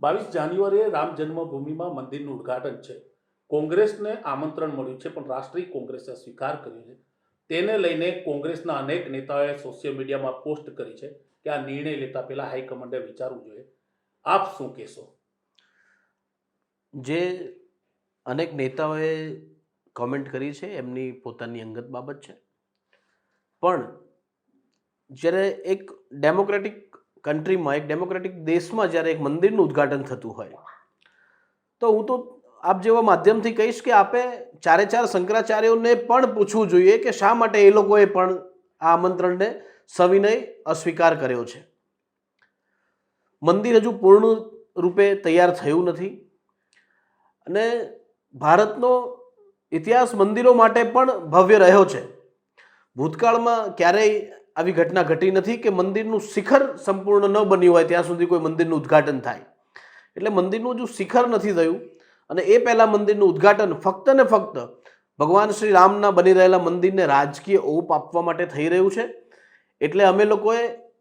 બાવીસ જાન્યુઆરીએ રામ જન્મભૂમિમાં મંદિરનું ઉદ્ઘાટન છે. કોંગ્રેસને આમંત્રણ મળ્યું છે, પણ રાષ્ટ્રીય કોંગ્રેસે સ્વીકાર કર્યો છે. તેને લઈને કોંગ્રેસના અનેક નેતાઓએ સોશિયલ મીડિયામાં પોસ્ટ કરી છે કે આ નિર્ણય લેતા પહેલા હાઈકમાન્ડે વિચારવું જોઈએ. આપ શું કહેશો? જે અનેક નેતાઓએ કોમેન્ટ કરી છે, એમની પોતાની અંગત બાબત છે. પણ જ્યારે એક ડેમોક્રેટિક કન્ટ્રીમાં એક ડેમોક્રેટિક દેશમાં જ્યારે એક મંદિરનું ઉદ્ઘાટન થતું હોય, તો હું તો આપ જેવા માધ્યમથી કહીશ કે આપે ચારે ચાર શંકરાચાર્યોને પણ પૂછવું જોઈએ કે શા માટે એ લોકોએ પણ આ આમંત્રણને સવિનય અસ્વીકાર કર્યો છે. મંદિર હજુ પૂર્ણ રૂપે તૈયાર થયું નથી અને ભારતનો ઇતિહાસ મંદિરો માટે પણ ભવ્ય રહ્યો છે. ભૂતકાળમાં ક્યારેય આવી ઘટના ઘટી નથી કે મંદિરનું શિખર સંપૂર્ણ ન બન્યું હોય ત્યાં સુધી કોઈ મંદિરનું ઉદ્ઘાટન થાય. એટલે મંદિરનું જો શિખર નથી થયું અને એ પહેલાં મંદિરનું ઉદ્ઘાટન ફક્ત ને ફક્ત ભગવાન શ્રી રામના બની રહેલા મંદિરને રાજકીય ઓપ આપવા માટે થઈ રહ્યું છે. એટલે અમે લોકોએ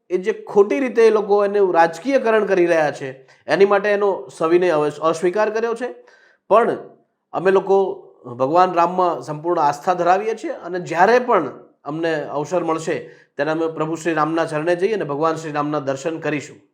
એ જે ખોટી રીતે એ લોકો એનું રાજકીયકરણ કરી રહ્યા છે, એની માટે એનો સવિનય અસ્વીકાર કર્યો છે. પણ અમે લોકો ભગવાન રામમાં સંપૂર્ણ આસ્થા ધરાવીએ છીએ અને જ્યારે પણ અમને અવસર મળશે. ત્યારે અમે પ્રભુ શ્રી રામના ચરણે જઈએ અને ભગવાન શ્રી રામના દર્શન કરીશું.